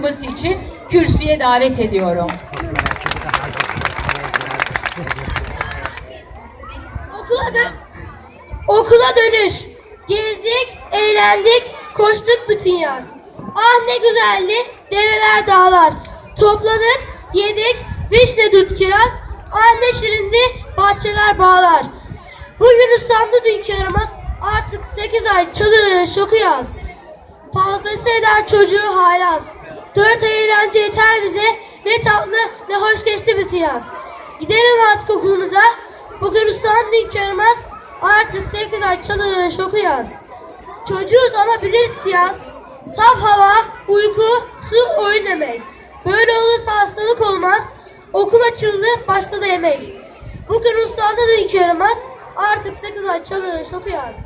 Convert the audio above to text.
okuması için kürsüye davet ediyorum. Okula dön Okula dönüş. Gezdik, eğlendik, koştuk bütün yaz. Ah ne güzeldi dereler dağlar. Topladık, yedik, vişne dut kiraz. Ah ne şirindi bahçeler bağlar. Bugün uslandı dünkü yaramaz. Artık sekiz ay çalıyor şoku yaz. Fazlası eder çocuğu haylaz. Dört ay eğlence yeter bize. Ne tatlı ne hoş geçti bütün yaz. Gidelim artık okulumuza. Bugün ustan dünkü yaramaz. Artık sekiz ay çalıyor şoku yaz. Çocuğuz ama biliriz ki yaz. Saf hava, uyku, su, oyun demek. Böyle olursa hastalık olmaz. Okul açıldı, başladı yemek. Bugün ustan da dünkü yaramaz. Artık sekiz ay çalıyor şoku yaz.